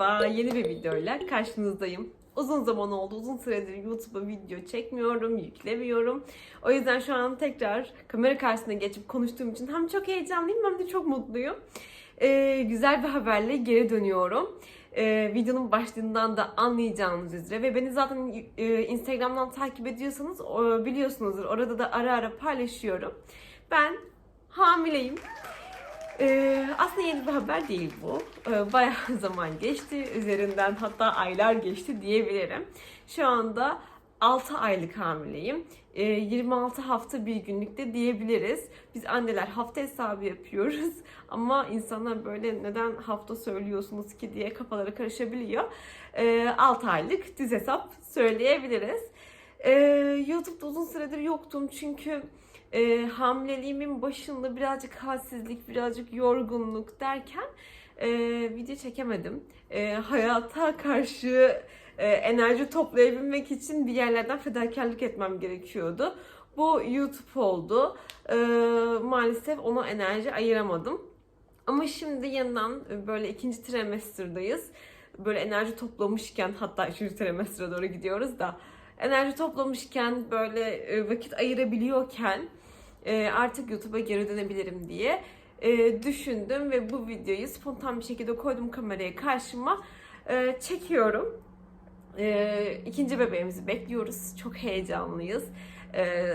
Merhaba. Yeni bir videoyla karşınızdayım. Uzun zaman oldu. Uzun süredir YouTube'a video çekmiyorum, yüklemiyorum. O yüzden şu an tekrar kamera karşısına geçip konuştuğum için hem çok heyecanlıyım hem de çok mutluyum. Ee, güzel bir haberle geri dönüyorum. Ee, videonun başlığından da anlayacağınız üzere ve beni zaten e, Instagram'dan takip ediyorsanız o, biliyorsunuzdur. Orada da ara ara paylaşıyorum. Ben hamileyim. Ee, aslında yeni bir haber değil bu. Ee, bayağı zaman geçti. Üzerinden hatta aylar geçti diyebilirim. Şu anda 6 aylık hamileyim. Ee, 26 hafta bir günlükte diyebiliriz. Biz anneler hafta hesabı yapıyoruz. Ama insanlar böyle neden hafta söylüyorsunuz ki diye kafaları karışabiliyor. Ee, 6 aylık düz hesap söyleyebiliriz. Ee, YouTube'da uzun süredir yoktum çünkü e, hamileliğimin başında birazcık halsizlik, birazcık yorgunluk derken e, video çekemedim. E, hayata karşı e, enerji toplayabilmek için bir yerlerden fedakarlık etmem gerekiyordu. Bu YouTube oldu. E, maalesef ona enerji ayıramadım. Ama şimdi yeniden böyle ikinci trimesterdayız. Böyle enerji toplamışken hatta üçüncü trimestre doğru gidiyoruz da enerji toplamışken böyle e, vakit ayırabiliyorken artık YouTube'a geri dönebilirim diye e, düşündüm ve bu videoyu spontan bir şekilde koydum kameraya karşıma e, çekiyorum. E, ikinci bebeğimizi bekliyoruz. Çok heyecanlıyız. E,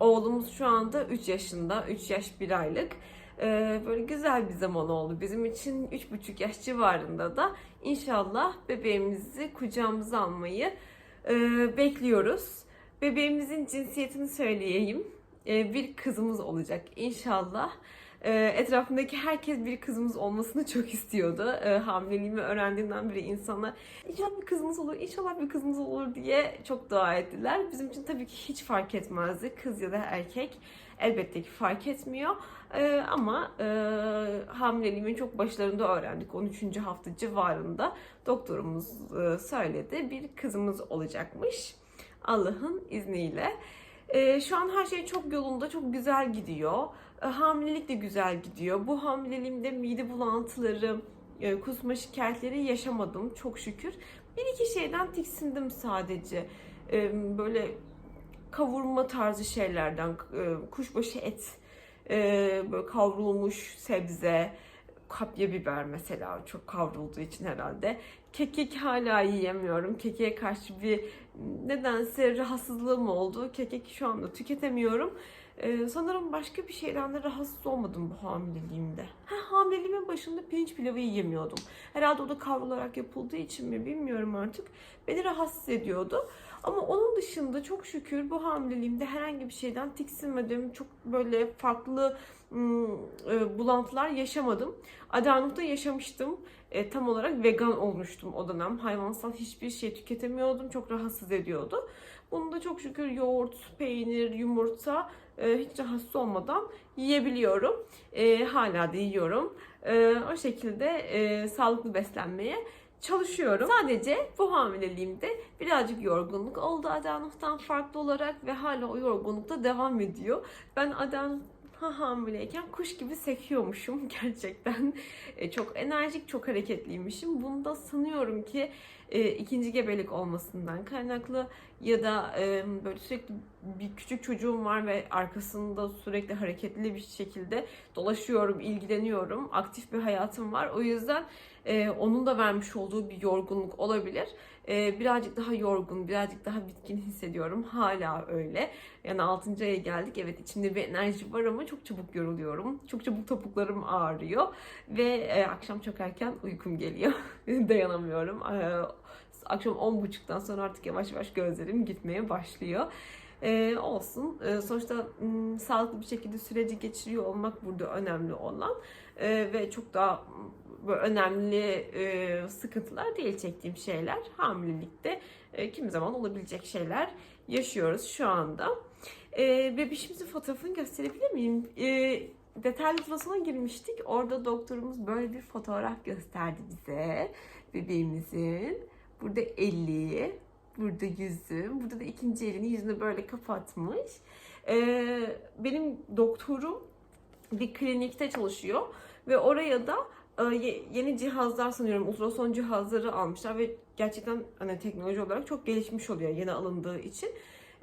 oğlumuz şu anda 3 yaşında. 3 yaş 1 aylık. E, böyle güzel bir zaman oldu bizim için. 3,5 yaş civarında da inşallah bebeğimizi kucağımıza almayı e, bekliyoruz. Bebeğimizin cinsiyetini söyleyeyim. E, bir kızımız olacak inşallah. E, etrafındaki herkes bir kızımız olmasını çok istiyordu. E, hamileliğimi öğrendiğinden beri insanlar inşallah bir kızımız olur, inşallah bir kızımız olur diye çok dua ettiler. Bizim için tabii ki hiç fark etmezdi. Kız ya da erkek elbette ki fark etmiyor. Ama e, hamileliğimin çok başlarında öğrendik. 13. hafta civarında doktorumuz söyledi. Bir kızımız olacakmış. Allah'ın izniyle. Ee, şu an her şey çok yolunda, çok güzel gidiyor. Ee, hamilelik de güzel gidiyor. Bu hamileliğimde mide bulantıları, e, kusma şikayetleri yaşamadım çok şükür. Bir iki şeyden tiksindim sadece. Ee, böyle kavurma tarzı şeylerden, e, kuşbaşı et, e, böyle kavrulmuş sebze, kapya biber mesela çok kavrulduğu için herhalde. Kekik hala yiyemiyorum. Kekiğe karşı bir nedense rahatsızlığım oldu. Kekik şu anda tüketemiyorum. Ee, sanırım başka bir şeyden de rahatsız olmadım bu hamileliğimde. Ha, hamileliğimin başında pirinç pilavı yiyemiyordum. Herhalde o da kavrularak yapıldığı için mi bilmiyorum artık. Beni rahatsız ediyordu. Ama onun dışında çok şükür bu hamileliğimde herhangi bir şeyden tiksinmedim. Çok böyle farklı ım, e, bulantılar yaşamadım. Adanuk'ta yaşamıştım. E, tam olarak vegan olmuştum o dönem. Hayvansal hiçbir şey tüketemiyordum. Çok rahatsız ediyordu. Bunu da çok şükür yoğurt, peynir, yumurta e, hiç rahatsız olmadan yiyebiliyorum. E, hala da yiyorum. E, o şekilde e, sağlıklı beslenmeye çalışıyorum. Sadece bu hamileliğimde birazcık yorgunluk oldu Adanuk'tan farklı olarak ve hala o yorgunlukta devam ediyor. Ben Adanuk ha hamileyken kuş gibi sekiyormuşum gerçekten. E, çok enerjik, çok hareketliymişim. Bunu da sanıyorum ki e, ikinci gebelik olmasından kaynaklı ya da e, böyle sürekli bir küçük çocuğum var ve arkasında sürekli hareketli bir şekilde dolaşıyorum, ilgileniyorum. Aktif bir hayatım var. O yüzden e, onun da vermiş olduğu bir yorgunluk olabilir. E, birazcık daha yorgun, birazcık daha bitkin hissediyorum. Hala öyle. Yani 6. aya geldik. Evet içimde bir enerji var ama çok çabuk yoruluyorum. Çok çabuk topuklarım ağrıyor. Ve e, akşam çok erken uykum geliyor. Dayanamıyorum. E, akşam 10.30'dan sonra artık yavaş yavaş gözlerim gitmeye başlıyor. Ee, olsun. Ee, sonuçta m, sağlıklı bir şekilde süreci geçiriyor olmak burada önemli olan Ee, ve çok daha önemli e, sıkıntılar değil çektiğim şeyler. Hamilelikte e, kimi zaman olabilecek şeyler yaşıyoruz şu anda. Ee, bebişimizin fotoğrafını gösterebilir miyim? Ee, detaylı odasına girmiştik. Orada doktorumuz böyle bir fotoğraf gösterdi bize bebeğimizin. Burada eli, burada yüzü, burada da ikinci elini yüzünü böyle kapatmış. Ee, benim doktorum bir klinikte çalışıyor ve oraya da e, yeni cihazlar sanıyorum ultrason cihazları almışlar ve gerçekten hani teknoloji olarak çok gelişmiş oluyor yeni alındığı için.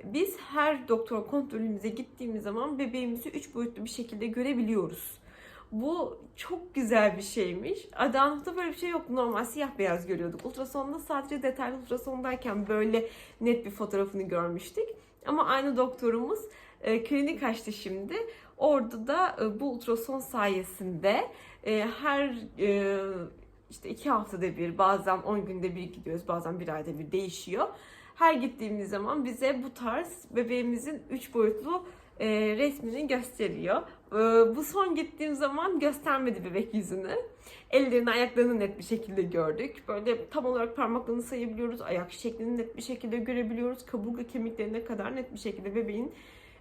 Biz her doktor kontrolümüze gittiğimiz zaman bebeğimizi üç boyutlu bir şekilde görebiliyoruz. Bu çok güzel bir şeymiş. Adana'da böyle bir şey yok. Normal siyah beyaz görüyorduk. Ultrasonda sadece detaylı ultrasondayken böyle net bir fotoğrafını görmüştük. Ama aynı doktorumuz e, klinik açtı şimdi. Orada da e, bu ultrason sayesinde e, her e, işte iki haftada bir bazen 10 günde bir gidiyoruz bazen bir ayda bir değişiyor. Her gittiğimiz zaman bize bu tarz bebeğimizin 3 boyutlu e, resmini gösteriyor. E, bu son gittiğim zaman göstermedi bebek yüzünü. Ellerini ayaklarını net bir şekilde gördük. Böyle tam olarak parmaklarını sayabiliyoruz. Ayak şeklini net bir şekilde görebiliyoruz. Kaburga kemiklerine kadar net bir şekilde bebeğin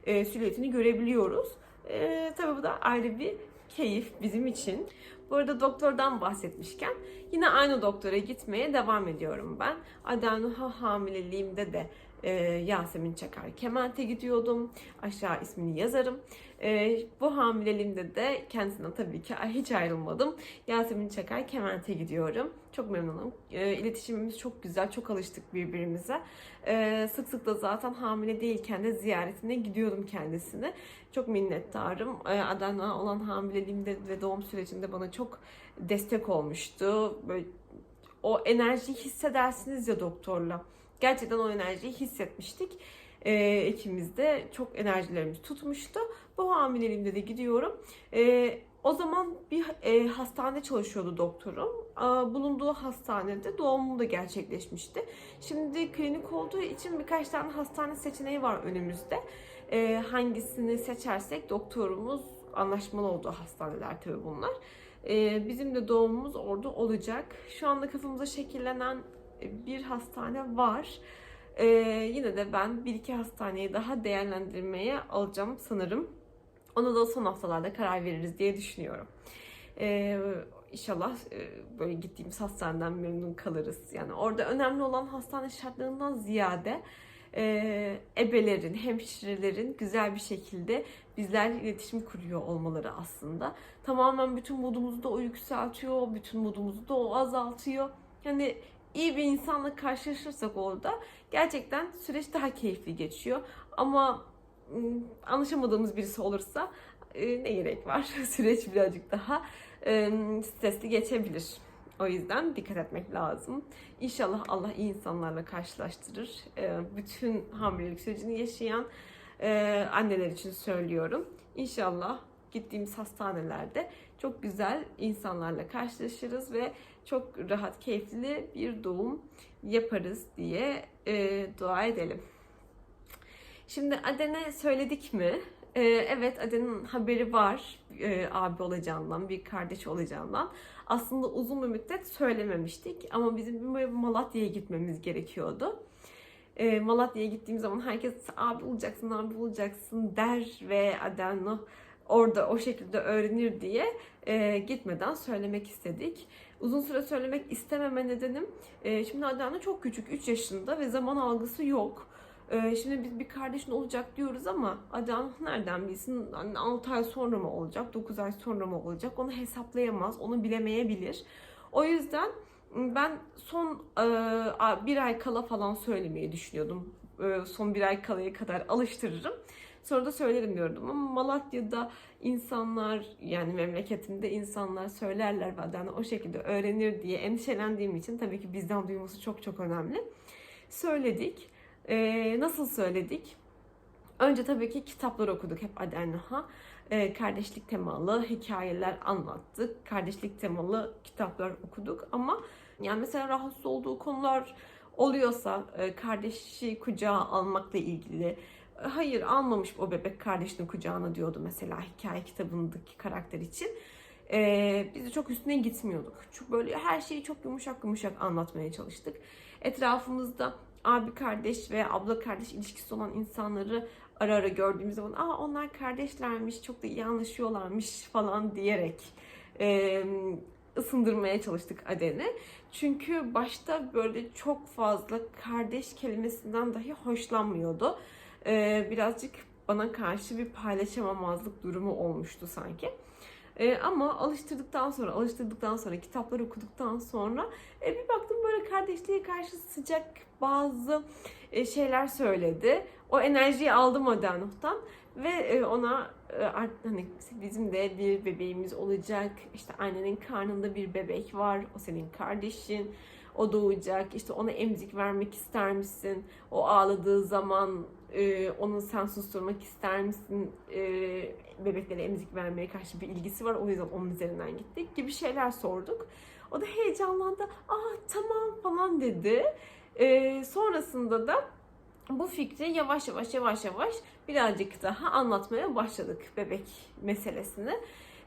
e, silüetini görebiliyoruz. E, tabii bu da ayrı bir keyif bizim için. Bu arada doktordan bahsetmişken yine aynı doktora gitmeye devam ediyorum ben. Adenha hamileliğimde de e, Yasemin Çakar Kemal'te gidiyordum. Aşağı ismini yazarım. E, bu hamileliğimde de kendisinden tabii ki hiç ayrılmadım. Yasemin Çakar Kemal'te gidiyorum. Çok memnunum. E, iletişimimiz çok güzel. Çok alıştık birbirimize. E, sık sık da zaten hamile değilken de ziyaretine gidiyordum kendisine. Çok minnettarım. E, Adana olan hamileliğimde ve doğum sürecinde bana çok destek olmuştu. Böyle o enerjiyi hissedersiniz ya doktorla. Gerçekten o enerjiyi hissetmiştik. Ee, ikimiz de çok enerjilerimiz tutmuştu. Bu hamileliğimde de gidiyorum. Ee, o zaman bir e, hastanede çalışıyordu doktorum. Aa, bulunduğu hastanede doğumum da gerçekleşmişti. Şimdi klinik olduğu için birkaç tane hastane seçeneği var önümüzde. Ee, hangisini seçersek doktorumuz anlaşmalı olduğu hastaneler tabii bunlar. Ee, bizim de doğumumuz orada olacak. Şu anda kafamıza şekillenen bir hastane var. Ee, yine de ben bir iki hastaneyi daha değerlendirmeye alacağım sanırım. Ona da son haftalarda karar veririz diye düşünüyorum. Ee, inşallah e, böyle gittiğimiz hastaneden memnun kalırız. Yani orada önemli olan hastane şartlarından ziyade e, ebelerin, hemşirelerin güzel bir şekilde bizlerle iletişim kuruyor olmaları aslında. Tamamen bütün modumuzu da o yükseltiyor, bütün modumuzu da o azaltıyor. Yani iyi bir insanla karşılaşırsak orada gerçekten süreç daha keyifli geçiyor. Ama ım, anlaşamadığımız birisi olursa e, ne gerek var? Süreç birazcık daha stresli geçebilir. O yüzden dikkat etmek lazım. İnşallah Allah iyi insanlarla karşılaştırır. Bütün hamilelik sürecini yaşayan e, anneler için söylüyorum. İnşallah gittiğimiz hastanelerde çok güzel insanlarla karşılaşırız ve çok rahat, keyifli bir doğum yaparız diye e, dua edelim. Şimdi Aden'e söyledik mi? E, evet Aden'in haberi var e, abi olacağından, bir kardeş olacağından. Aslında uzun bir müddet söylememiştik ama bizim Malatya'ya gitmemiz gerekiyordu. E, Malatya'ya gittiğim zaman herkes abi olacaksın, abi olacaksın der ve Aden orada o şekilde öğrenir diye e, gitmeden söylemek istedik. Uzun süre söylemek istememe nedenim e, şimdi Adana çok küçük 3 yaşında ve zaman algısı yok. E, şimdi biz bir kardeşin olacak diyoruz ama Adana nereden bilsin hani 6 ay sonra mı olacak 9 ay sonra mı olacak onu hesaplayamaz onu bilemeyebilir. O yüzden ben son e, bir ay kala falan söylemeyi düşünüyordum. E, son bir ay kalaya kadar alıştırırım. Sonra da söylerim diyordum ama Malatya'da insanlar yani memleketimde insanlar söylerler ve Adana o şekilde öğrenir diye endişelendiğim için tabii ki bizden duyması çok çok önemli. Söyledik. Ee, nasıl söyledik? Önce tabii ki kitaplar okuduk hep Adenha. Ee, kardeşlik temalı hikayeler anlattık. Kardeşlik temalı kitaplar okuduk ama yani mesela rahatsız olduğu konular oluyorsa e, kardeşi kucağa almakla ilgili hayır almamış o bebek kardeşinin kucağına diyordu mesela hikaye kitabındaki karakter için. Ee, biz de çok üstüne gitmiyorduk. Çünkü böyle her şeyi çok yumuşak yumuşak anlatmaya çalıştık. Etrafımızda abi kardeş ve abla kardeş ilişkisi olan insanları ara ara gördüğümüz zaman aa onlar kardeşlermiş çok da iyi anlaşıyorlarmış falan diyerek e, ısındırmaya çalıştık Aden'i. Çünkü başta böyle çok fazla kardeş kelimesinden dahi hoşlanmıyordu e, birazcık bana karşı bir paylaşamamazlık durumu olmuştu sanki. E, ama alıştırdıktan sonra, alıştırdıktan sonra, kitapları okuduktan sonra e, bir baktım böyle kardeşliğe karşı sıcak bazı e, şeyler söyledi. O enerjiyi aldım o Danuh'tan ve e, ona e, art- hani bizim de bir bebeğimiz olacak. İşte annenin karnında bir bebek var. O senin kardeşin. O doğacak. İşte ona emzik vermek ister misin? O ağladığı zaman e, onu sen susturmak ister misin? E, bebeklere emzik vermeye karşı bir ilgisi var. O yüzden onun üzerinden gittik gibi şeyler sorduk. O da heyecanlandı. Aa tamam falan dedi. E, sonrasında da bu fikri yavaş yavaş yavaş yavaş birazcık daha anlatmaya başladık bebek meselesini.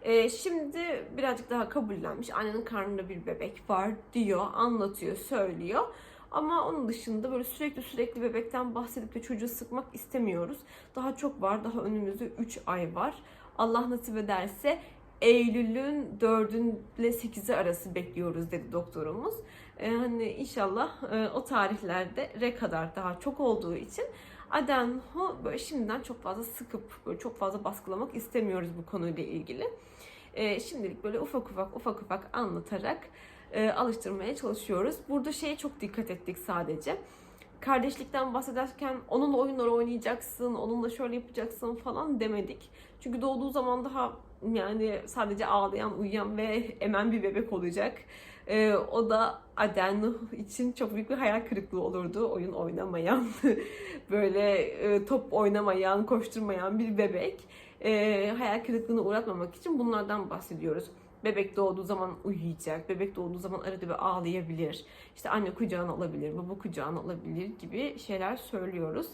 Ee, şimdi birazcık daha kabullenmiş. Annenin karnında bir bebek var diyor, anlatıyor, söylüyor. Ama onun dışında böyle sürekli sürekli bebekten bahsedip de çocuğu sıkmak istemiyoruz. Daha çok var. Daha önümüzde 3 ay var. Allah nasip ederse Eylül'ün 4'ün ile 8'i arası bekliyoruz dedi doktorumuz. Ee, hani inşallah e, o tarihlerde re kadar daha çok olduğu için Adenho böyle şimdiden çok fazla sıkıp böyle çok fazla baskılamak istemiyoruz bu konuyla ilgili. Ee, şimdilik böyle ufak ufak ufak ufak anlatarak e, alıştırmaya çalışıyoruz. Burada şeye çok dikkat ettik sadece. Kardeşlikten bahsederken onunla oyunlar oynayacaksın, onunla şöyle yapacaksın falan demedik. Çünkü doğduğu zaman daha yani sadece ağlayan, uyuyan ve emen bir bebek olacak. Ee, o da Aden için çok büyük bir hayal kırıklığı olurdu. Oyun oynamayan, böyle e, top oynamayan, koşturmayan bir bebek. Ee, hayal kırıklığına uğratmamak için bunlardan bahsediyoruz. Bebek doğduğu zaman uyuyacak, bebek doğduğu zaman arada bir ağlayabilir. İşte anne kucağına alabilir, baba kucağına alabilir gibi şeyler söylüyoruz.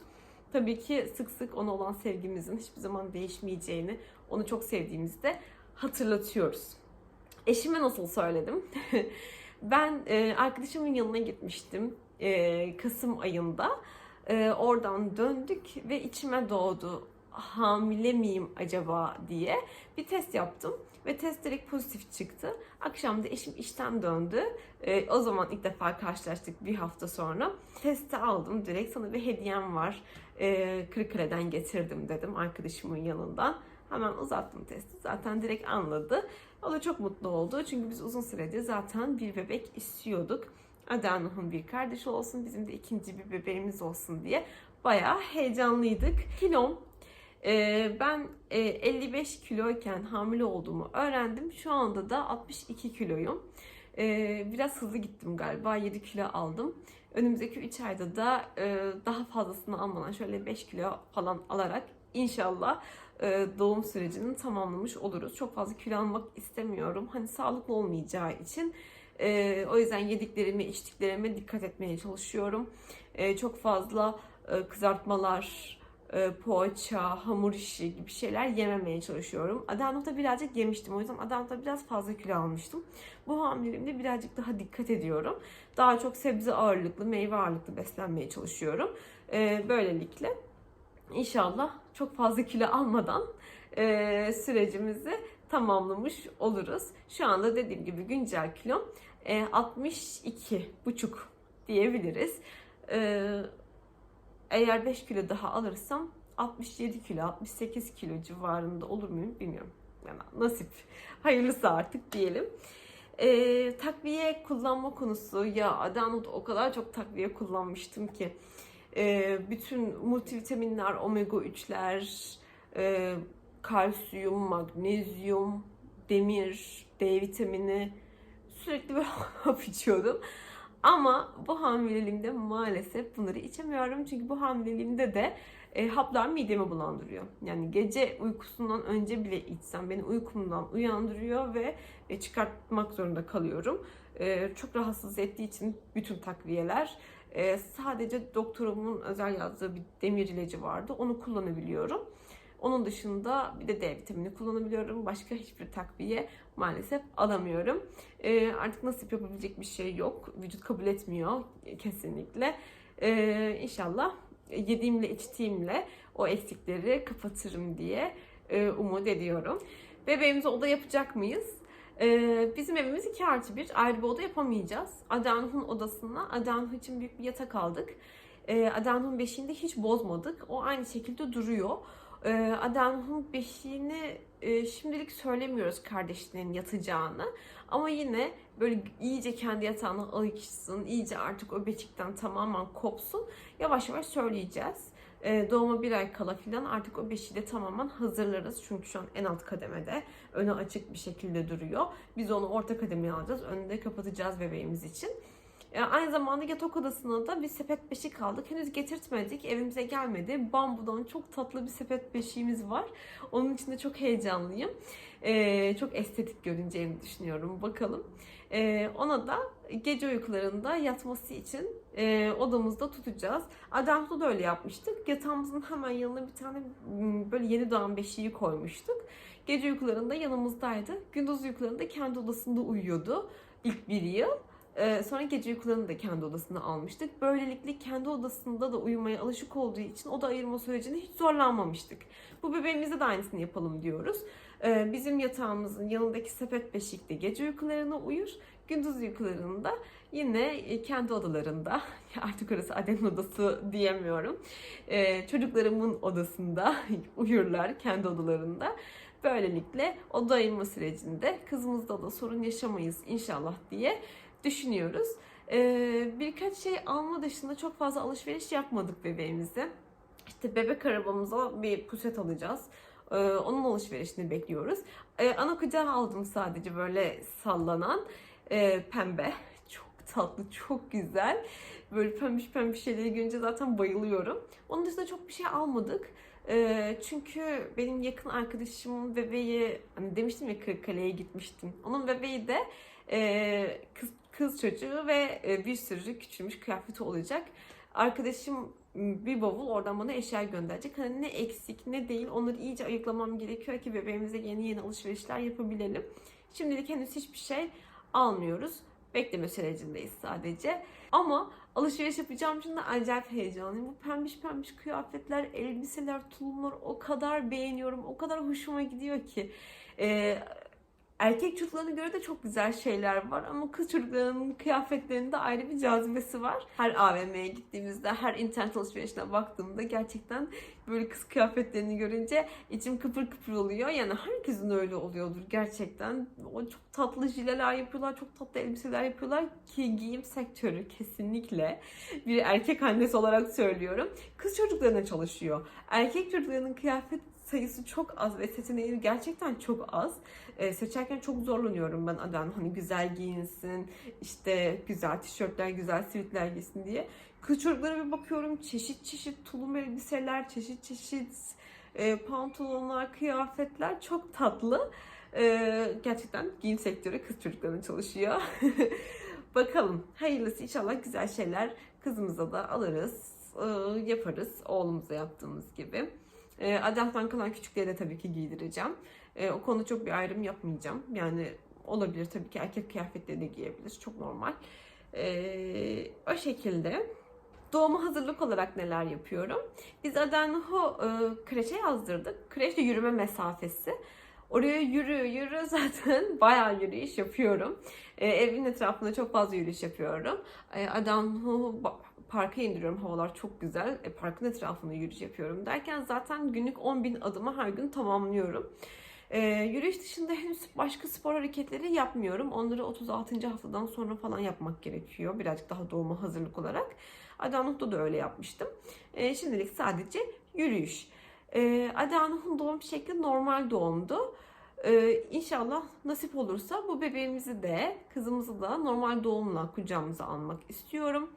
Tabii ki sık sık ona olan sevgimizin hiçbir zaman değişmeyeceğini, onu çok sevdiğimizi de hatırlatıyoruz. Eşime nasıl söyledim? ben e, arkadaşımın yanına gitmiştim e, Kasım ayında. E, oradan döndük ve içime doğdu hamile miyim acaba diye bir test yaptım ve test direkt pozitif çıktı. Akşam da eşim işten döndü. E, o zaman ilk defa karşılaştık bir hafta sonra. Testi aldım direkt sana bir hediyem var. E, Kırıkkale'den getirdim dedim arkadaşımın yanından. Hemen uzattım testi. Zaten direkt anladı. O da çok mutlu oldu. Çünkü biz uzun süredir zaten bir bebek istiyorduk. Adana'nın bir kardeşi olsun, bizim de ikinci bir bebeğimiz olsun diye bayağı heyecanlıydık. Kilom ee, ben e, 55 kiloyken hamile olduğumu öğrendim. Şu anda da 62 kiloyum. Ee, biraz hızlı gittim galiba. 7 kilo aldım. Önümüzdeki 3 ayda da e, daha fazlasını almadan şöyle 5 kilo falan alarak inşallah doğum sürecini tamamlamış oluruz. Çok fazla kilo almak istemiyorum. Hani sağlıklı olmayacağı için. E, o yüzden yediklerime, içtiklerime dikkat etmeye çalışıyorum. E, çok fazla e, kızartmalar, e, poğaça, hamur işi gibi şeyler yememeye çalışıyorum. Adana'da birazcık yemiştim. O yüzden Adana'da biraz fazla kilo almıştım. Bu hamileliğimde birazcık daha dikkat ediyorum. Daha çok sebze ağırlıklı, meyve ağırlıklı beslenmeye çalışıyorum. E, böylelikle inşallah çok fazla kilo almadan e, sürecimizi tamamlamış oluruz. Şu anda dediğim gibi güncel kilom e, 62 buçuk diyebiliriz. E, eğer 5 kilo daha alırsam 67 kilo, 68 kilo civarında olur muyum bilmiyorum. Yani nasip. Hayırlısı artık diyelim. E, takviye kullanma konusu ya Adana'da o kadar çok takviye kullanmıştım ki bütün multivitaminler, omega 3'ler, e, kalsiyum, magnezyum, demir, D vitamini sürekli böyle hap içiyordum. Ama bu hamileliğimde maalesef bunları içemiyorum. Çünkü bu hamileliğimde de e, haplar midemi bulandırıyor. Yani gece uykusundan önce bile içsem beni uykumdan uyandırıyor ve e, çıkartmak zorunda kalıyorum. E, çok rahatsız ettiği için bütün takviyeler e, sadece doktorumun özel yazdığı bir demir ilacı vardı. Onu kullanabiliyorum. Onun dışında bir de D vitamini kullanabiliyorum. Başka hiçbir takviye maalesef alamıyorum. E, artık nasip yapabilecek bir şey yok. Vücut kabul etmiyor kesinlikle. E, inşallah yediğimle içtiğimle o eksikleri kapatırım diye e, umut ediyorum. Bebeğimize oda yapacak mıyız? Ee, bizim evimiz 2 artı 1. Ayrı bir oda yapamayacağız. Adanhun odasına Adanhun için büyük bir yatak aldık. Ee, Adanhun beşiğini de hiç bozmadık. O aynı şekilde duruyor. Ee, Adam'ın beşiğini e, şimdilik söylemiyoruz kardeşinin yatacağını. Ama yine böyle iyice kendi yatağına alışsın, iyice artık o beşikten tamamen kopsun. Yavaş yavaş söyleyeceğiz. Ee, doğuma bir ay kala filan artık o beşiği de tamamen hazırlarız. Çünkü şu an en alt kademede. Önü açık bir şekilde duruyor. Biz onu orta kademeye alacağız. Önünü de kapatacağız bebeğimiz için. E, aynı zamanda yatak odasına da bir sepet beşik aldık. Henüz getirtmedik. Evimize gelmedi. Bambudan çok tatlı bir sepet beşiğimiz var. Onun için de çok heyecanlıyım. E, çok estetik görüneceğini düşünüyorum. Bakalım. E, ona da gece uykularında yatması için e, odamızda tutacağız. Adam'da da öyle yapmıştık. Yatağımızın hemen yanına bir tane böyle yeni doğan beşiği koymuştuk. Gece uykularında yanımızdaydı. Gündüz uykularında kendi odasında uyuyordu. ilk bir yıl. Ee, sonra gece uykularını da kendi odasına almıştık. Böylelikle kendi odasında da uyumaya alışık olduğu için oda ayırma sürecinde hiç zorlanmamıştık. Bu bebeğimizde de aynısını yapalım diyoruz. Ee, bizim yatağımızın yanındaki sepet beşikte gece uykularına uyur. Gündüz uykularında yine e, kendi odalarında, artık orası Aden odası diyemiyorum. Ee, çocuklarımın odasında uyurlar kendi odalarında. Böylelikle oda ayırma sürecinde kızımızda da sorun yaşamayız inşallah diye düşünüyoruz. Ee, birkaç şey alma dışında çok fazla alışveriş yapmadık bebeğimize. İşte bebek arabamıza bir puset alacağız. Ee, onun alışverişini bekliyoruz. Ee, ana kucağı aldım sadece böyle sallanan e, pembe. Çok tatlı, çok güzel. Böyle pembiş pembiş şeyleri görünce zaten bayılıyorum. Onun dışında çok bir şey almadık. Ee, çünkü benim yakın arkadaşımın bebeği, hani demiştim ya Kırıkkale'ye gitmiştim. Onun bebeği de kız, kız çocuğu ve e, bir sürü küçülmüş kıyafeti olacak. Arkadaşım bir bavul oradan bana eşya gönderecek. Hani ne eksik ne değil onları iyice ayıklamam gerekiyor ki bebeğimize yeni yeni alışverişler yapabilelim. Şimdilik henüz hiçbir şey almıyoruz. Bekleme sürecindeyiz sadece. Ama alışveriş yapacağım için de acayip heyecanlıyım. Bu pembiş pembiş kıyafetler, elbiseler, tulumlar o kadar beğeniyorum. O kadar hoşuma gidiyor ki. Ee, erkek çocuklarına göre de çok güzel şeyler var ama kız çocuklarının kıyafetlerinde ayrı bir cazibesi var. Her AVM'ye gittiğimizde, her internet alışverişine baktığımda gerçekten böyle kız kıyafetlerini görünce içim kıpır kıpır oluyor. Yani herkesin öyle oluyordur gerçekten. O çok tatlı jileler yapıyorlar, çok tatlı elbiseler yapıyorlar ki giyim sektörü kesinlikle bir erkek annesi olarak söylüyorum. Kız çocuklarına çalışıyor. Erkek çocuklarının kıyafet sayısı çok az ve seçeneği gerçekten çok az. Ee, seçerken çok zorlanıyorum ben adam hani güzel giyinsin, işte güzel tişörtler, güzel sivitler giysin diye. Kız bir bakıyorum çeşit çeşit tulum elbiseler, çeşit çeşit e, pantolonlar, kıyafetler çok tatlı. Ee, gerçekten giyim sektörü kız çocuklarına çalışıyor. Bakalım hayırlısı inşallah güzel şeyler kızımıza da alırız, e, yaparız oğlumuza yaptığımız gibi. E, Adam'dan kalan küçükleri de tabii ki giydireceğim. E, o konuda çok bir ayrım yapmayacağım. Yani olabilir tabii ki erkek kıyafetleri de giyebilir. Çok normal. E, o şekilde. Doğuma hazırlık olarak neler yapıyorum? Biz Adanho e, kreşe yazdırdık. Kreşte yürüme mesafesi. Oraya yürü yürü zaten bayağı yürüyüş yapıyorum. E, evin etrafında çok fazla yürüyüş yapıyorum. E, Adanho parka indiriyorum. Havalar çok güzel. E, parkın etrafında yürüyüş yapıyorum derken zaten günlük 10.000 adımı her gün tamamlıyorum. E, yürüyüş dışında henüz başka spor hareketleri yapmıyorum. Onları 36. haftadan sonra falan yapmak gerekiyor. Birazcık daha doğuma hazırlık olarak. Adanuk'ta da öyle yapmıştım. E, şimdilik sadece yürüyüş. E, Adanuk'un doğum şekli normal doğumdu. Ee, inşallah nasip olursa bu bebeğimizi de kızımızı da normal doğumla kucağımıza almak istiyorum.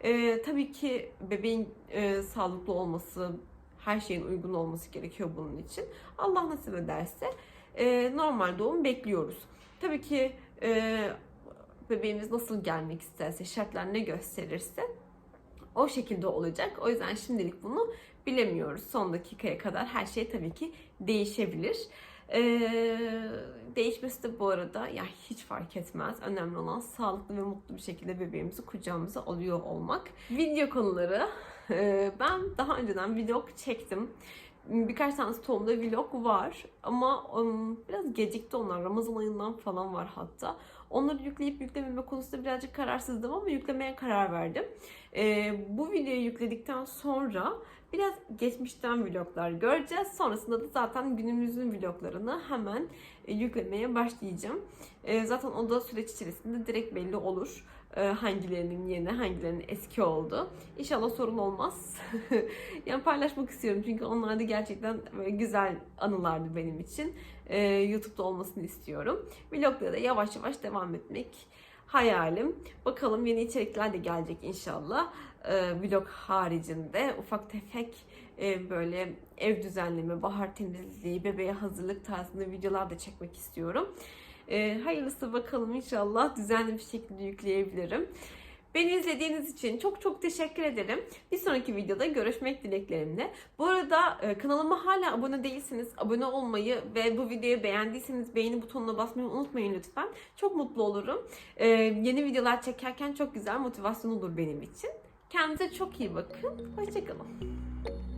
Ee, tabii ki bebeğin e, sağlıklı olması, her şeyin uygun olması gerekiyor bunun için. Allah nasip ederse e, normal doğum bekliyoruz. Tabii ki e, bebeğimiz nasıl gelmek isterse, şartlar ne gösterirse o şekilde olacak. O yüzden şimdilik bunu bilemiyoruz. Son dakikaya kadar her şey tabii ki değişebilir. Ee, değişmesi de bu arada ya hiç fark etmez. Önemli olan sağlıklı ve mutlu bir şekilde bebeğimizi kucağımıza alıyor olmak. Video konuları. Ee, ben daha önceden vlog çektim. Birkaç tane tohumda vlog var ama um, biraz gecikti onlar. Ramazan ayından falan var hatta. Onları yükleyip yüklememe konusunda birazcık kararsızdım ama yüklemeye karar verdim. Ee, bu videoyu yükledikten sonra biraz geçmişten vloglar göreceğiz. Sonrasında da zaten günümüzün vloglarını hemen e, yüklemeye başlayacağım. E, zaten o da süreç içerisinde direkt belli olur. E, hangilerinin yeni, hangilerinin eski oldu. İnşallah sorun olmaz. yani paylaşmak istiyorum çünkü onlar da gerçekten böyle güzel anılardı benim için. YouTube'da olmasını istiyorum. Vloglara da yavaş yavaş devam etmek hayalim. Bakalım yeni içerikler de gelecek inşallah. E, vlog haricinde ufak tefek e, böyle ev düzenleme, bahar temizliği, bebeğe hazırlık tarzında videolar da çekmek istiyorum. E, hayırlısı bakalım inşallah düzenli bir şekilde yükleyebilirim. Beni izlediğiniz için çok çok teşekkür ederim. Bir sonraki videoda görüşmek dileklerimle. Bu arada e, kanalıma hala abone değilseniz abone olmayı ve bu videoyu beğendiyseniz beğeni butonuna basmayı unutmayın lütfen. Çok mutlu olurum. E, yeni videolar çekerken çok güzel motivasyon olur benim için. Kendinize çok iyi bakın. Hoşçakalın.